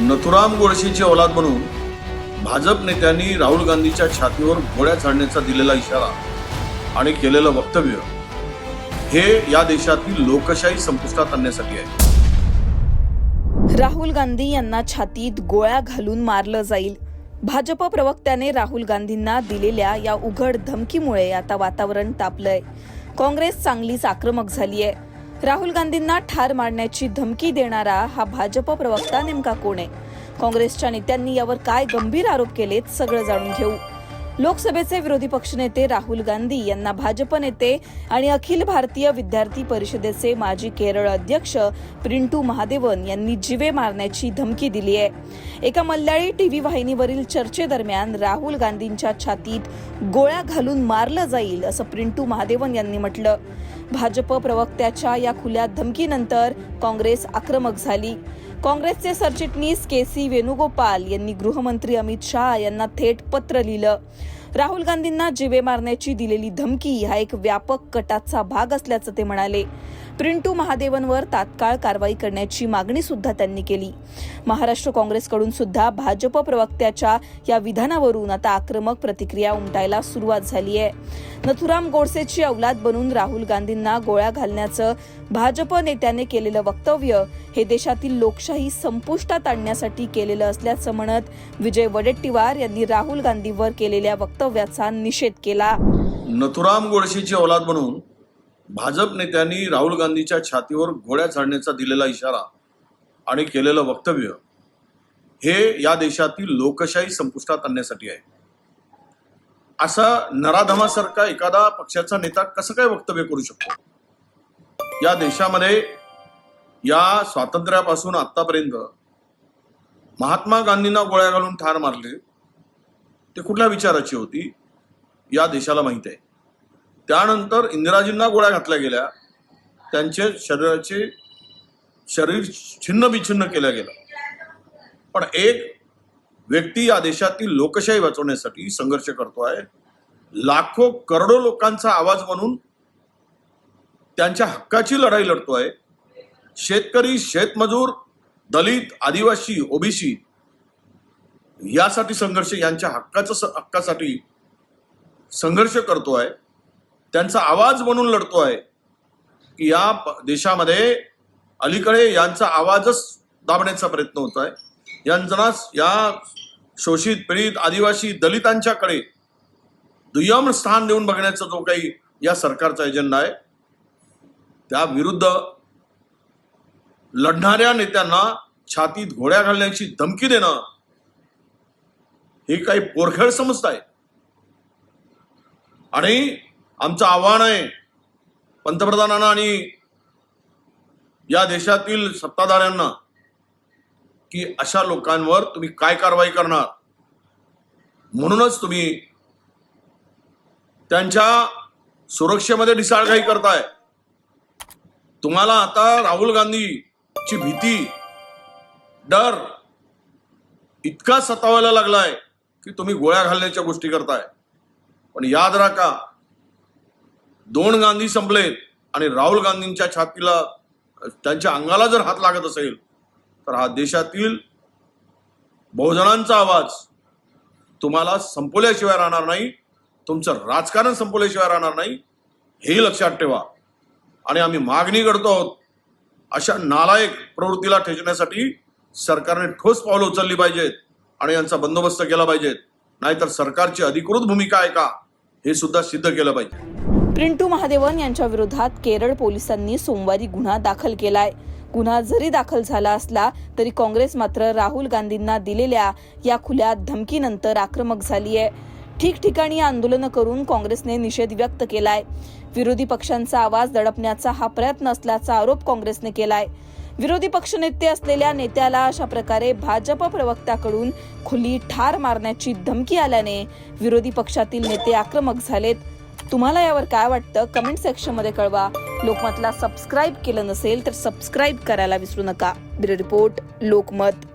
नथुराम गोडशेची औलाद म्हणून भाजप नेत्यांनी राहुल गांधीच्या छातीवर गोळ्या चढण्याचा दिलेला इशारा आणि केलेलं वक्तव्य हे या देशातील लोकशाही संपुष्टात आणण्यासाठी आहे. राहुल गांधी यांना छातीत गोळ्या घालून मारलं जाईल. भाजप प्रवक्त्याने राहुल गांधींना दिलेल्या या उघड धमकीमुळे आता वातावरण तापलंय. काँग्रेस चांगलीच आक्रमक झाली आहे राहुल गांधींना ठार मारण्याची धमकी देणारा हा भाजप प्रवक्ता नेमका कोण आहे? काँग्रेसच्या नेत्यांनी यावर काय गंभीर आरोप केलेत सगळं जाणून घेऊ. लोकसभेचे विरोधी पक्षनेते राहुल गांधी यांना भाजप नेते आणि अखिल भारतीय विद्यार्थी परिषदेचे माजी केरळ अध्यक्ष प्रिंटू महादेवन यांनी जिवे मारण्याची धमकी दिली आहे. एका मल्याळी टीव्ही वाहिनीवरील चर्चेदरम्यान राहुल गांधींच्या छातीत गोळ्या घालून मारलं जाईल असं प्रिंटू महादेवन यांनी म्हटलं. भाजप प्रवक्त्याच्या या खुल्या धमकीनंतर काँग्रेस आक्रमक झाली. काँग्रेसचे सरचिटणीस के सी वेणुगोपाल यांनी गृहमंत्री अमित शहा यांना थेट पत्र लिहिलं. राहुल गांधींना जिवे मारण्याची दिलेली धमकी हा एक व्यापक कटाचा भाग असल्याचं ते म्हणाले. प्रिंटू महादेवनवर तात्काळ कारवाई करण्याची मागणी सुद्धा त्यांनी केली. महाराष्ट्र काँग्रेसकडून सुद्धा भाजप प्रवक्त्याच्या या विधानावरून आता आक्रमक प्रतिक्रिया उमटायला सुरुवात झाली आहे. नथुराम गोडसेची अवलाद बनून राहुल गांधींना गोळ्या घालण्याचं भाजप नेत्याने केलेलं वक्तव्य हे देशातील लोकशाही संपुष्टात आणण्यासाठी केलेलं असल्याचं म्हणत विजय वडेट्टीवार यांनी राहुल गांधीवर केलेल्या वक्तव्याचा निषेध केला. नथुराम गोडसेची औलाद म्हणून भाजप नेत्यांनी राहुल गांधीच्या छातीवर गोळ्या झाडण्याचा दिलेला इशारा आणि केलेलं वक्तव्य हे या देशातील लोकशाही संपुष्टात आणण्यासाठी आहे. असा नराधमासारखा एखादा पक्षाचा नेता कसं काय वक्तव्य करू शकतो? या देशामध्ये या स्वातंत्र्यापासून आतापर्यंत महात्मा गांधींना गोळ्या घालून ठार मारले ते कुठल्या विचाराची होती या देशाला माहीत आहे. त्यानंतर इंदिराजींना गोळ्या घातल्या गेल्या. त्यांचे शरीराचे शरीर छिन्न बिछिन्न केल्या गेलं पण एक व्यक्ती या देशातील लोकशाही वाचवण्यासाठी संघर्ष करतो आहे. लाखो करोडो लोकांचा आवाज म्हणून त्यांच्या हक्काची लढाई लढतो आहे. शेतकरी शेतमजूर दलित आदिवासी ओबीसी यासाठी संघर्ष यांच्या हक्काचं हक्कासाठी संघर्ष करतो आहे त्यांचा आवाज म्हणून लढतो आहे की या देशामध्ये अलीकडे यांचा आवाजच दाबण्याचा प्रयत्न होत आहे यांना या शोषित पीडित आदिवासी दलितांच्याकडे दुय्यम स्थान देऊन बघण्याचा जो काही या सरकारचा एजेंडा आहे त्या विरुद्ध लढणाऱ्या नेत्यांना छातीत घोड्या घालण्याची धमकी देणं हे काही पोरखेळ समजताय आणि आमचं आव्हान आहे पंतप्रधानांना आणि या देशातील सत्ताधाऱ्यांना की अशा लोकांवर तुम्ही काय कारवाई करणार? म्हणूनच तुम्ही त्यांच्या सुरक्षेमध्ये ढिसाळघाई करताय. तुम्हाला आता राहुल गांधीची भीती डर इतका सतावायला लागलाय. की तुम्ही गोळ्या घालण्याच्या गोष्टी करताय. पण याद राखा दोन गांधी संपलेत आणि राहुल गांधींच्या छातीला त्यांच्या अंगाला जर हात लागत असेल तर हा देशातील बहुजनांचा आवाज तुम्हाला संपवल्याशिवाय राहणार नाही तुमचं राजकारण संपवल्याशिवाय राहणार नाही हे लक्षात ठेवा. आणि आम्ही मागणी करतो आहोत अशा नालायक प्रवृत्तीला ठेचण्यासाठी सरकारने ठोस पावलं उचलली पाहिजेत. आणि यांचा बंदोबस्त केला पाहिजेत नाहीतर सरकारची अधिकृत भूमिका आहे का? हे सुद्धा सिद्ध केलं पाहिजे. प्रिंटू महादेवन यांच्या विरोधात केरळ पोलिसांनी सोमवारी गुन्हा दाखल केलाय. गुन्हा जरी दाखल झाला असला तरी काँग्रेस मात्र राहुल गांधींना दिलेल्या या खुल्या धमकीनंतर आक्रमक झाली आहे ठिकठिकाणी आंदोलनं करून काँग्रेसने निषेध व्यक्त केलाय. विरोधी पक्षांचा आवाज दडपण्याचा हा प्रयत्न असल्याचा आरोप काँग्रेसने केलाय. विरोधी पक्षनेते असलेल्या नेत्याला अशा प्रकारे भाजप प्रवक्त्याकडून खुली ठार मारण्याची धमकी आल्याने विरोधी पक्षातील नेते आक्रमक झालेत. तुम्हाला यावर काय वाटतं? कमेंट सेक्शनमध्ये कळवा. लोकमतला सबस्क्राईब केलं नसेल तर सबस्क्राईब करायला विसरू नका. Bureau report Lokmat.